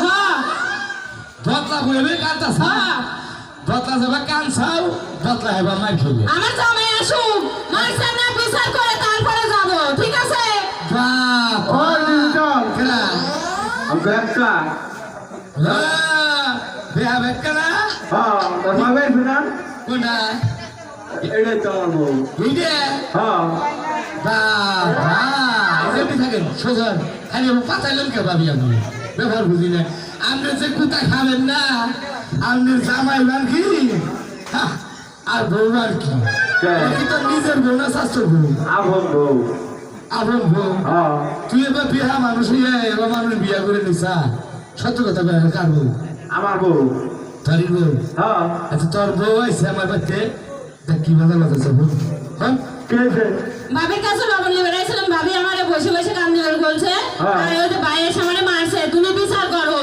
হ্যাঁ। বদলা বইবে কান্তা হ্যাঁ। বদলা যাবা কান ছাও বদলা হেবা মার খেলে আমার জামাই আসুক মাইসের না বিচার করে তারপরে যাব ঠিক আছে? বাপ ওই ডিজিটাল কেনা আমি একটা বিয়া বেকনা হ্যাঁ। তোর মা না? বুঝে হ্যাঁ। বাবা এমনি থাকেন সোজন খালি আমার পাতাইলেন কে ভাবি আমি। ব্যবহার বুঝি না। আপনি যে কুতা খাবেন না আপনি জামাই বার কি? আর বউ বার কি? তোর নিজের বউ না শাস্ত্র বউ? আপন বউ। আপন বউ? হ্যাঁ। তুই এবার বিয়া মানুষ হইয়া এবার মানুষ বিয়া করে নিছা। সত্য কথা বলে কার বউ? আমার বউ। তোর বউ? হ্যাঁ। আচ্ছা তোর বউ আইসে আমার বাড়িতে? কি মজা লাগছে বউ হ্যাঁ? কে ভাবির কাছে লবণ নিয়ে বেড়াইছিলাম ভাবি আমারে বসে বসে কান্দি করে বলছে হ্যাঁ। আর ওই যে বাইরের সামনে মারছে তুমি বিচার করো।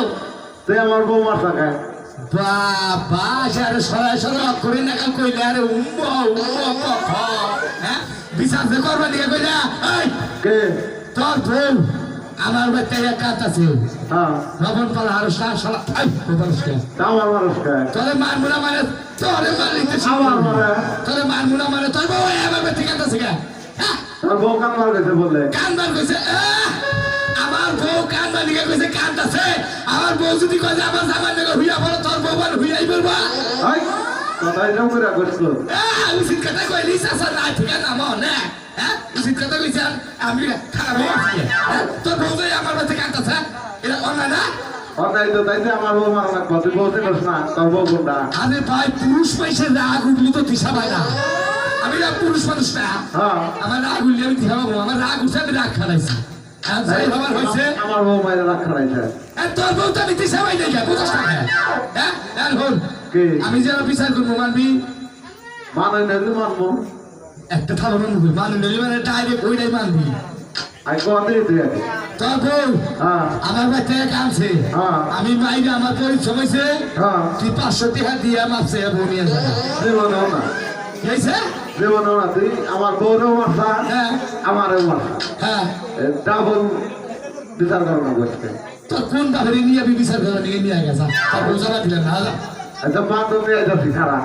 তুই আমার বউ মার থাকে বাবা আরে সরাই সরাই করে না কাল কইলে আরে উম্ম উম্ম কখ হ্যাঁ? বিচার যে করবা দিকে কইলা এই কে? তোর বউ আমার বাড়িতে এক কাজ আছে। হ্যাঁ। লবণ পালা আরও সার সালা এই বলছে তা আমার মানুষ কে তোরে মারমুনা মানে তোরে মারিতে আমার মারে। তোরে মারমুনা মানে তোর বউ আমার বাড়িতে কাজ আছে বউ কান মার গেছে বললে কানবার কইছে! আমার বউ কানবার দিকে কইছে কান্দাছে। আমার বউ যদি কইছে আমার জামাই দিকে হুইয়া বলো তোর বউ বল হুইয়াই বলবা। হাই কথাই যাও করে করছ আহ! উচিত কথা কইলি সাসা না ঠিক আছে নাম না। হ্যাঁ উচিত কথা কইছে আমি হ্যাঁ? তোর বউ যে আমার বাড়িতে কান্দাছে এটা অন্যায় না? তো তাই আমার বউ মার লাগবে তুই বলতে পারছ না তোর বউ কোনটা? আরে ভাই পুরুষ পয়সা রাগ উঠলি তো দিশা পাই না। আমি না পুরুষ মানুষ না। হ্যাঁ। আমার রাগ উঠলি আমি পাবো আমার রাগ উঠে আমি রাগ যাই হবার হয়েছে আমার বউ মায়ের তোর বউ তো আমি দিশা পাই নাই হ্যাঁ কি? আমি যেন বিচার করব মানবি? মানে নেলি মানবো। একটা থালো মানবি মানবি মানে ডাইরেক্ট ওইটাই মানবি। হ্যাঁ। আমার বাচ্চা কামছে হ্যাঁ। আমি মাইরে আমার পরিশ্রম হয়েছে হ্যাঁ। তুই পাঁচশো টাকা দিয়ে গেছে জীবনেও না তুই আমার বউরেও মারছা হ্যাঁ। আমারও মারছা হ্যাঁ। ডাবল বিচার করো না বসতে তোর কোন বাপরে নিয়ে আমি বিচার করে নিয়ে নিয়ে গেছা তার জমা দিলেন না এটা মা তো নিয়ে যাচ্ছি খারাপ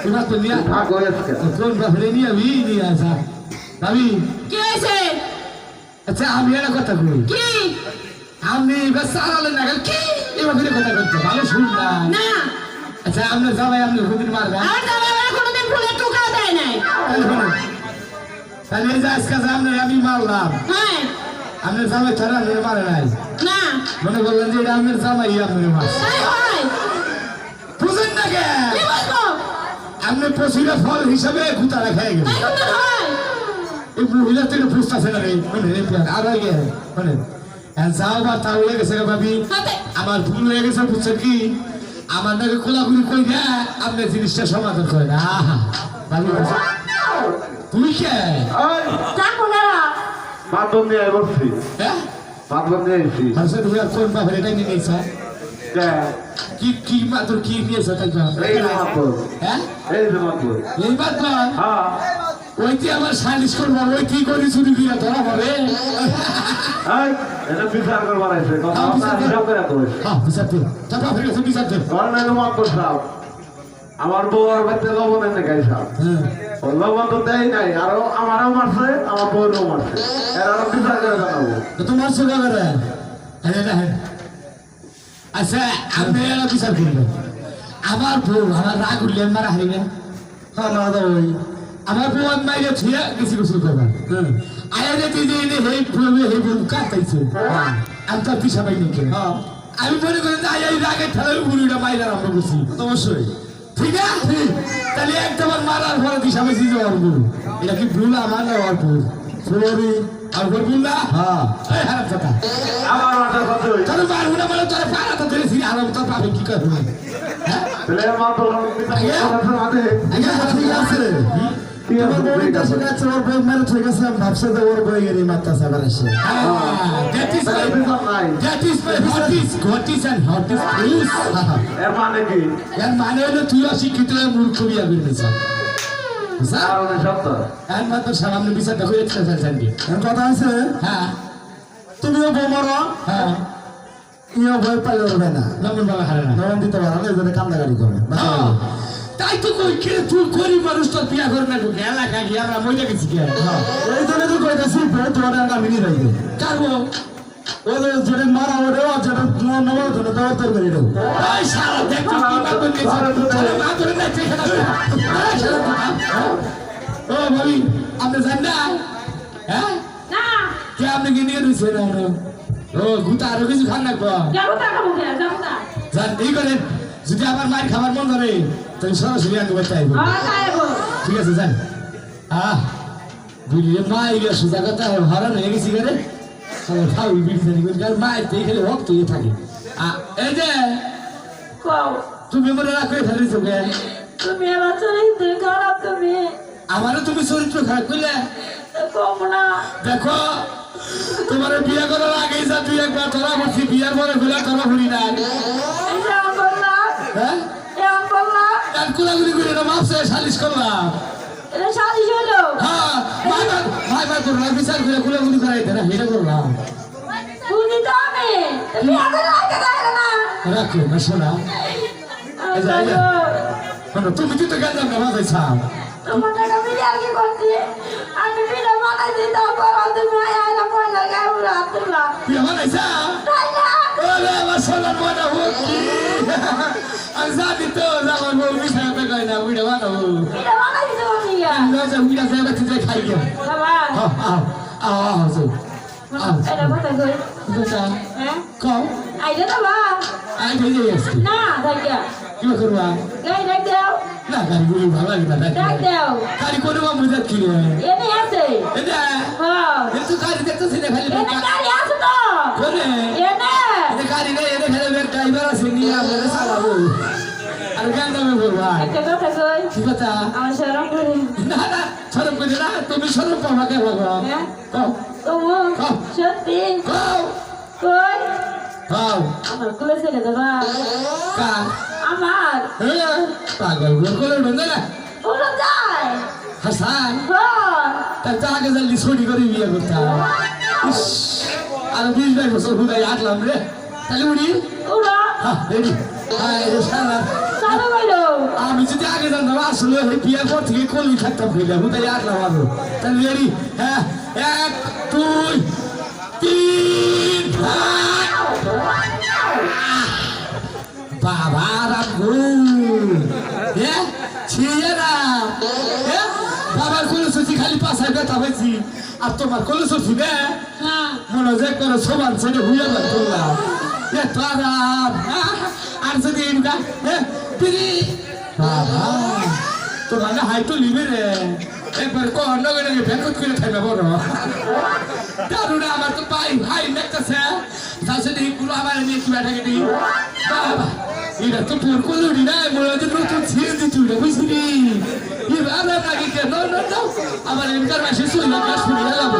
তুই মাত্র নিয়ে আয়। ভাগ হয়েছে তোর কোন বাপরে নিয়ে আমি নিয়ে আসা ভাবি। কি হয়েছে আচ্ছা আমি একটা কথা কই। কি? আপনি এবার সারালে না গেল কি? এবার ফিরে কথা করতে ভালো শুন না। না। আচ্ছা আপনি যাবাই আপনি হুদিন মারবেন আমার জামাই কোনোদিন ফুলের টুকাও দেয় নাই। তাহলে যে আজকে আপনার আমি মারলাম আপনার জামাই ছাড়া আপনি মারে নাই। মনে করলেন যে এটা আপনার জামাই আপনার মার বুঝেন না কে? আপনি পশুরা ফল হিসাবে গুতা রেখে গেল এই মহিলা থেকে বুঝতেছে না রে। মানে আর গেছে মানে যাও বা তাও হয়ে গেছে রে ভাবি। আমার ভুল হয়ে গেছে বুঝছেন কি? আমার নাকি খোলাখুলি কই না আপনি জিনিসটা সমাধান করে না। আহা তুই কে ওই থাকো না বাথরুম নিয়ে বসছি হ্যাঁ বাথরুম নিয়ে এসছি হাসে তুমি কোন বাপের এটা নিয়ে নিয়েছ কে? কি মাত্র কি নিয়েছে তাই তো? এই মাত্র হ্যাঁ এই মাত্র এই মাত্র হ্যাঁ ওই কি আমার সালিশ করব ওই কি করি চুরি দিয়ে ধরা হবে এটা বিচার করবার আছে কথা হিসাব করে। তো হ্যাঁ বিচার দে তোর বাপের বিচার দে কারণ এটা মাত্র সাপ আমার বউ আর বাচ্চা লবণ এনে হ্যাঁ। লবণ তো দেয় নাই আরও আমারও মারছে আমার বউরও মারছে। এর আরও বিচার করে জানাব। তো তোমার সুযোগ করে হ্যাঁ হ্যাঁ আচ্ছা আমি এরা বিচার করব আমার বউ আমার রাগ উঠলে মারা হারি না। হ্যাঁ আমার বউ আমি মাইরে ছুঁয়ে গেছি গোসল করবার। হ্যাঁ। আয়া হেই ফুলবে হেই বউ কাটাইছে আমি তার পিছা পাই নাকি হ্যাঁ। আমি মনে করি যে আয়া এই রাগে ঠেলার আমরা বসি অবশ্যই। ঠিক আছে তাহলে একটা বার মারার পরে দিশা পাইছি যে ওর বউ এটা কি ভুল আমার না ভুল? ফুলবি আর ভুল না? হ্যাঁ। এই হারাম কথা। আমার মাথার কথা তোর মারবো না বলে তোর পাড়া তো ধরে ফিরে আরাম তোর পাবে কি করবে হ্যাঁ? তাহলে আছে হয়ে মূর্খ বিয়া তুমিও বৌমার কেউ ভয় পাইলে না নম্বর বাবা হারে না নরম দিতে পারে না এই জন্য কান্দাকাটি করে তাই তো কই কে তুই গরিব মানুষ তোর বিয়া করে না ঢুকে এলাকা গিয়ে আমরা মজা গেছি কে হ্যাঁ, এই জন্য তো কইতেছি ফের তোমার একটা মিনি রাখবে কারবো ওদের যেটা মারা ওরে আর যেটা নবর ধরে দেওয়ার তরকারি দেবো। ওই শালা দেখ তুই কি মারবে কে মা ধরে না চেখে না তো কাম, হ্যাঁ? ও ভাবি আপনি জান না? হ্যাঁ? না। কে আপনি কি নিয়ে দিছে না? ও গুতা আরও কিছু খান না গো যাব না খাব না যাব না জান এই করেন। যদি আমার মায়ের খাবার মন ধরে তাহলে সরাসরি পারতে আইবো। হ্যাঁ ঠিক আছে যান আহ বুঝলি মা এগুলো সোজা কথা হরান হয়ে গেছি করে আমার খাও বিড়ি জানি করে। কারণ মায়ের তো এখানে রক্ত থাকে। আ- এই যে তুমি মনে রাখো ফেলেছো কে তুমি আমার চরিত্র খারাপ তুমি। আমারও তুমি চরিত্র খারাপ করলে? না। দেখো তোমার বিয়ে করার আগে যা তুই একবার ধরা করছি বিয়ার পরে গুলা ধরা করি না এই যে আম বললাম হ্যাঁ এ আম বললাম আর কুলাগুলি করে না মাপসে সালিশ করলাম। এটা সালিশ হলো। হ্যাঁ মাই মাই মাই মাই করলাম বিচার করে কুলাগুলি করাইতে না এটা করলাম। বুঝি তো আমি। তুমি আগে লাগে গায়ে না। রাখো না শোনা। তুমি তো গেল না মাথায় ছাপ তোমার টাকা মিলে আর কি করছি? আমি বিনা বানাইছি তারপর তুমি আয়া পয়লা গায়ে উড়া তুলা তুই আমার আইসা তাই না? ওরে আমার সোনার মনে হোক আমি জানি তো আমার বউ মিশাই কয় না উইটা বানাবো বিনা বানাইছি তোমার মিয়া লজা উইটা যাবে তুই খাই গেল বাবা আও আও আও আও যাও আও এটা কথা কই কোথা হ্যাঁ কও আইলে না বা আই ভেজে গেছি না থাকিয়া কি করবা গাই ডাক দাও না গাড়ি গুলি ভালো লাগে না ডাক দাও গাড়ি কোনো মজা কি এনে আছে এটা হ্যাঁ কিন্তু গাড়ি দেখতেছি না খালি গাড়ি আছে তো কোনে কই কি কথা আমার শরম করে না না সরম করে না তুমি সরম পাবা কে বাবা হ্যাঁ কও তবু সত্যি কও কই কও আমার কুলে কা আমার পাগল গোল করে বন্ধ না যায় হাসান তার আগে জলদি ছুটি করে বিয়ে করতাম আর বিশ বাইশ বছর হুদাই আটলাম রে তাহলে উড়ি উড়া হ্যাঁ রেডি হ্যাঁ সারা চালু করো আমি যদি আগে জানতাম আসলে বিয়ের পর থেকে কলই থাকতাম ফেলে হুদাই আটলাম আরও তাহলে রেডি হ্যাঁ এক দুই তিন বাবা রামগু এ ছিয়ে না বাবার কোলে সুচি খালি পাশায় ব্যথা হয়েছি। আর তোমার কোলে সুচি বে হ্যাঁ। মনে যে করে সমান ছেড়ে হুইয়া করলাম এ আরাম। হ্যাঁ? আর যদি এমকা এ পিরি বাবা তোমার না হাই তো রে একবার কর নগে নগে ভেকত করে বড় আমার তো পাই হাই দেখতেছে তাছে দেখি পুরো আমার নিয়ে কি কেটে বাবা এটা তো পুর করলি না হচ্ছে নতুন ছিঁড়ে দিচ্ছি বুঝলি এবার লাগে কেন না আমার এমকার মাসে শুনলাম গাছ ফুলে গেলাম